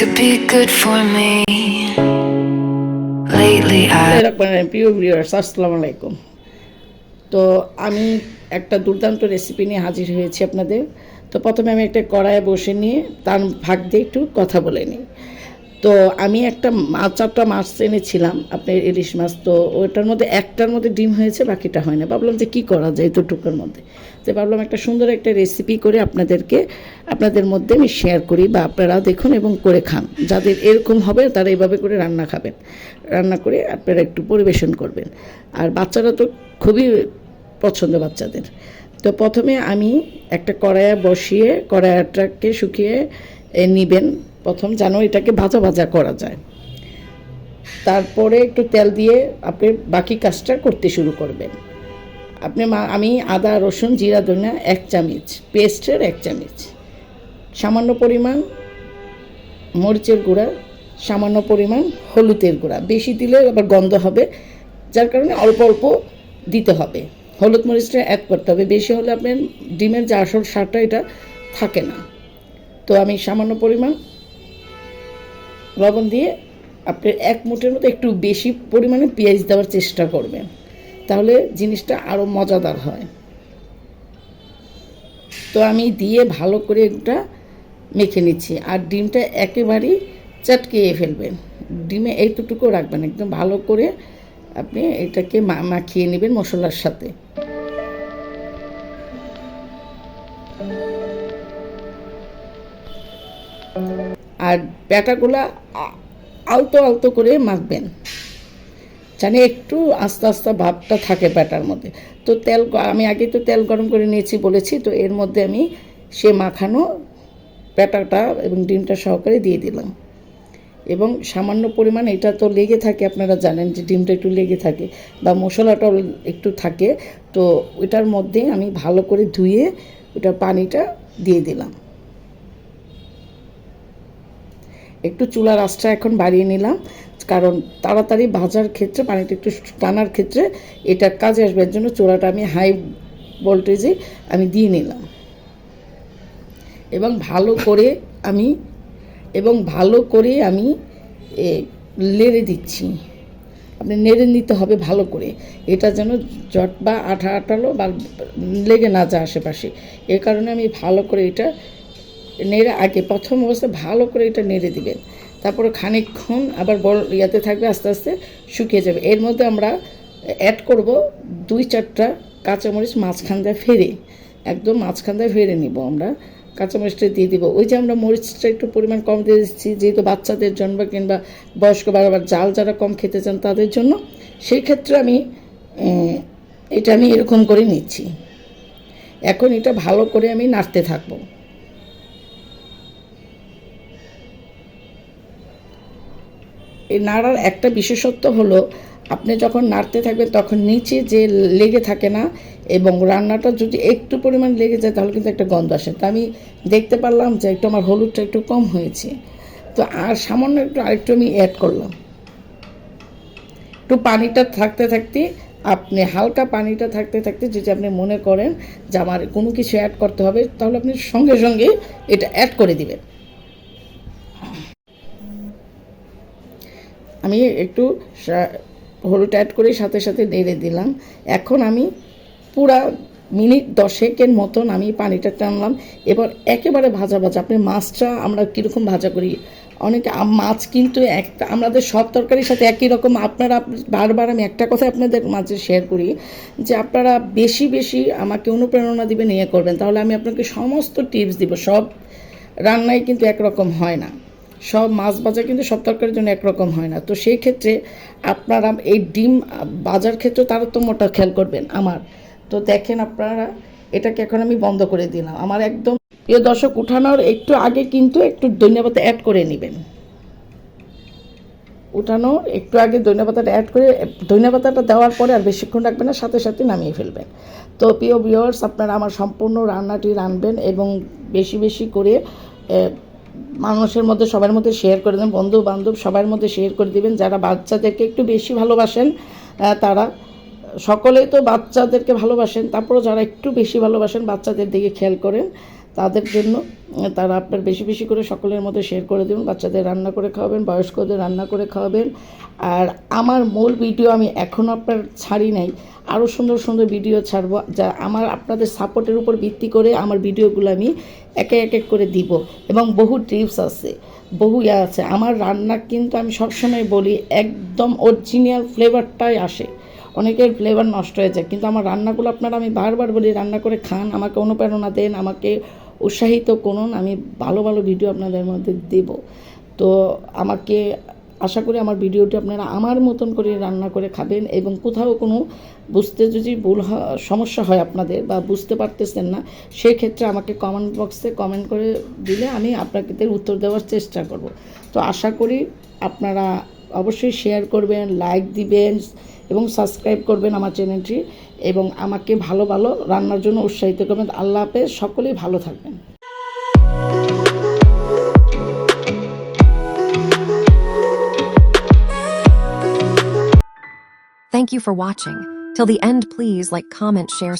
could be good for me. প্রিয় viewers আসসালামু আলাইকুম। তো আমি একটা দুর্দান্ত রেসিপি নিয়ে হাজির হয়েছি আপনাদের। তো প্রথমে আমি একটা কড়াইয়ে বসে নিয়ে তার ভাগ দিয়ে একটু কথা বলে নিই। তো আমি একটা মাছ, চারটা মাছ এনেছিলাম। আপনার ইলিশ মাছ তো ওটার মধ্যে একটার মধ্যে ডিম হয়েছে, বাকিটা হয় না। ভাবলাম যে কী করা যায় দুটুকুর মধ্যে। তো ভাবলাম একটা সুন্দর একটা রেসিপি করে আপনাদেরকে, আপনাদের মধ্যে আমি শেয়ার করি বা আপনারা দেখুন এবং করে খান। যাদের এরকম হবে তারা এভাবে করে রান্না খাবেন। রান্না করে আপনারা একটু পরিবেশন করবেন। আর বাচ্চারা তো খুবই পছন্দ বাচ্চাদের। তো প্রথমে আমি একটা কড়াইয়া বসিয়ে, কড়াইয়াটাকে শুকিয়ে নিবেন। প্রথম যেন এটাকে ভাজা ভাজা করা যায়। তারপরে একটু তেল দিয়ে আপনি বাকি কাজটা করতে শুরু করবেন। আপনি মা- আমি আদা, রসুন, জিরা, ধনিয়া এক চামচ, পেস্টের এক চামচ, সামান্য পরিমাণ মরিচের গুঁড়া, সামান্য পরিমাণ হলুদের গুঁড়া। বেশি দিলে আবার গন্ধ হবে, যার কারণে অল্প অল্প দিতে হবে। হলুদ মরিচটা অ্যাড করতে হবে। বেশি হলে আপনার ডিমের যে আসল সারটা এটা থাকে না। তো আমি সামান্য পরিমাণ লবণ দিয়ে আপনি এক মুঠের মতো একটু বেশি পরিমাণে পেঁয়াজ দেওয়ার চেষ্টা করবেন। তাহলে জিনিসটা আরও মজাদার হয়। তো আমি দিয়ে ভালো করে এটা মেখে নিচ্ছি। আর ডিমটা একেবারেই চটকিয়ে ফেলবেন। ডিমে এইটুকু রাখবেন। একদম ভালো করে আপনি এটাকে মাখিয়ে নেবেন মশলার সাথে। আর ব্যাটাগুলা আলতো আলতো করে মাখবেন। জানি একটু আস্তে আস্তে ভাবটা থাকে ব্যাটার মধ্যে। তো তেল আমি আগে তো তেল গরম করে নিয়েছি বলেছি, তো এর মধ্যে আমি সে মাখানো ব্যাটাটা এবং ডিমটা সহকারে দিয়ে দিলাম। এবং সামান্য পরিমাণ এটা তো লেগে থাকে, আপনারা জানেন যে ডিমটা একটু লেগে থাকে বা মশলাটাও একটু থাকে। তো ওইটার মধ্যে আমি ভালো করে ধুয়ে ওটা পানিটা দিয়ে দিলাম। একটু চুলার আঁচটা এখন বাড়িয়ে নিলাম, কারণ তাড়াতাড়ি ভাজার ক্ষেত্রে, পানিটা একটু টানার ক্ষেত্রে এটা কাজে আসবে জন্য চুলাটা আমি হাই ভোল্টেজে আমি দিয়ে নিলাম। এবং ভালো করে আমি, এবং ভালো করে আমি লেড়ে দিচ্ছি। আপনি নেড়ে নিতে হবে ভালো করে। এটা যেন জট বা আঠা আঠালো বা লেগে না যায় আশেপাশে। এ কারণে আমি ভালো করে এটা নেড়ে আগে প্রথম অবস্থায় ভালো করে এটা নেড়ে দিবেন। তারপরে খানিকক্ষণ আবার বড় ইয়াতে থাকবে, আস্তে আস্তে শুকিয়ে যাবে। এর মধ্যে আমরা অ্যাড করব দুই চারটা কাঁচামরিচ মাঝখান দিয়ে ফেরে, একদম মাঝখান দিয়ে ফেরে নিব আমরা। কাঁচামরিচটা দিয়ে দিব। ওই যে আমরা মরিচটা একটু পরিমাণ কম দিয়ে দিচ্ছি, যেহেতু বাচ্চাদের জন্য কিংবা বয়স্ক বা আবার জাল যারা কম খেতে চান তাদের জন্য, সেই ক্ষেত্রে আমি এটা আমি এরকম করে নিচ্ছি। এখন এটা ভালো করে আমি নাড়তে থাকব। এই নাড়ার একটা বিশেষত্ব হলো, আপনি যখন নাড়তে থাকবেন তখন নিচে যে লেগে থাকে না এবং রান্নাটা যদি একটু পরিমাণ লেগে যায় তাহলে কিন্তু একটা গন্ধ আসে। তো আমি দেখতে পারলাম যে একটু আমার হলুদটা একটু কম হয়েছে। তো আর সামান্য একটু আরেকটু আমি অ্যাড করলাম। একটু পানিটা থাকতে থাকতে আপনি হালকা পানিটা থাকতে থাকতে যদি আপনি মনে করেন যে আমার কোনো কিছু অ্যাড করতে হবে তাহলে আপনি সঙ্গে সঙ্গে এটা অ্যাড করে দিবেন। আমি একটু হলুদ অ্যাড করে সাথে সাথে নেড়ে দিলাম। এখন আমি পুরা মিনিট দশেকের মতন আমি পানিটা টানলাম। এবার একেবারে ভাজা ভাজা। আপনি মাছটা আমরা কীরকম ভাজা করি? অনেকে মাছ কিন্তু একটা, আমাদের সব তরকারির সাথে একই রকম। আপনারা, বারবার আমি একটা কথা আপনাদের মাঝে শেয়ার করি যে আপনারা বেশি বেশি আমাকে অনুপ্রেরণা দিবেন ইয়ে করবেন। তাহলে আমি আপনাকে সমস্ত টিপস দিব। সব রান্নাই কিন্তু একরকম হয় না। সব মাছ বাজার কিন্তু সব তরকারির জন্য একরকম হয় না। তো সেই ক্ষেত্রে আপনারা এই ডিম বাজার ক্ষেত্রে তারতম্যটা খেয়াল করবেন আমার। তো দেখেন আপনারা, এটাকে এখন আমি বন্ধ করে দিলাম। আমার একদম প্রিয় দর্শক, উঠানোর একটু আগে কিন্তু একটু ধন্যবাদ অ্যাড করে নেবেন। উঠানো, একটু আগে ধনিয়া পাতাটা অ্যাড করে ধনিয়া পাতাটা দেওয়ার পরে আর বেশিক্ষণ রাখবেন না, সাথে সাথে নামিয়ে ফেলবেন। তো প্রিয় ভিউয়ার্স আপনারা আমার সম্পূর্ণ রান্নাটি রানবেন এবং বেশি বেশি করে মানুষের মধ্যে সবার মধ্যে শেয়ার করে দেবেন বন্ধু বান্ধব সবার মধ্যে শেয়ার করে দিবেন। যারা বাচ্চাদেরকে একটু বেশি ভালোবাসেন তারা সকলেই তো বাচ্চাদেরকে ভালোবাসেন, তারপরও যারা একটু বেশি ভালোবাসেন, বাচ্চাদের দিকে খেয়াল করেন। তাদের জন্য, তারা আপনার বেশি বেশি করে সকলের মধ্যে শেয়ার করে দেবেন, বাচ্চাদের রান্না করে খাওয়াবেন, বয়স্কদের রান্না করে খাওয়াবেন। আর আমার মূল ভিডিও আমি এখনও আপনার ছাড়ি নাই আরও সুন্দর সুন্দর ভিডিও ছাড়বো, যা আমার আপনাদের সাপোর্টের উপর ভিত্তি করে আমার ভিডিওগুলো আমি একে এক এক করে দিব। এবং বহু টিপস আছে, বহু ইয়ে আছে। আমার রান্না কিন্তু আমি সবসময় বলি, একদম অরিজিনাল ফ্লেভারটাই আসে। অনেকের ফ্লেভার নষ্ট হয়ে যায়। কিন্তু আমার রান্নাগুলো আপনারা আমি বারবার বলি, রান্না করে খান, আমাকে অনুপ্রেরণা দেন, আমাকে উৎসাহিত করুন, আমি ভালো ভালো ভিডিও আপনাদের মধ্যে দেব। তো আমাকে আশা করি আমার ভিডিওটি আপনারা আমার মতন করে রান্না করে খাবেন এবং কোথাও কোনো বুঝতে যদি ভুল সমস্যা হয় আপনাদের বা বুঝতে পারতেছেন না সেই ক্ষেত্রে আমাকে কমেন্ট বক্সে কমেন্ট করে দিলে আমি আপনাদের উত্তর দেওয়ার চেষ্টা করব। তো আশা করি আপনারা অবশ্যই শেয়ার করবেন লাইক দিবেন এবং সাবস্ক্রাইব করবেন আমার চ্যানেলটি এবং আমাকে ভালো ভালো রান্নার জন্য উৎসাহিত করবেন আল্লাহ হাফেজ সকলেই ভালো থাকবেন Thank you for watching. Till the end, please like, comment, share,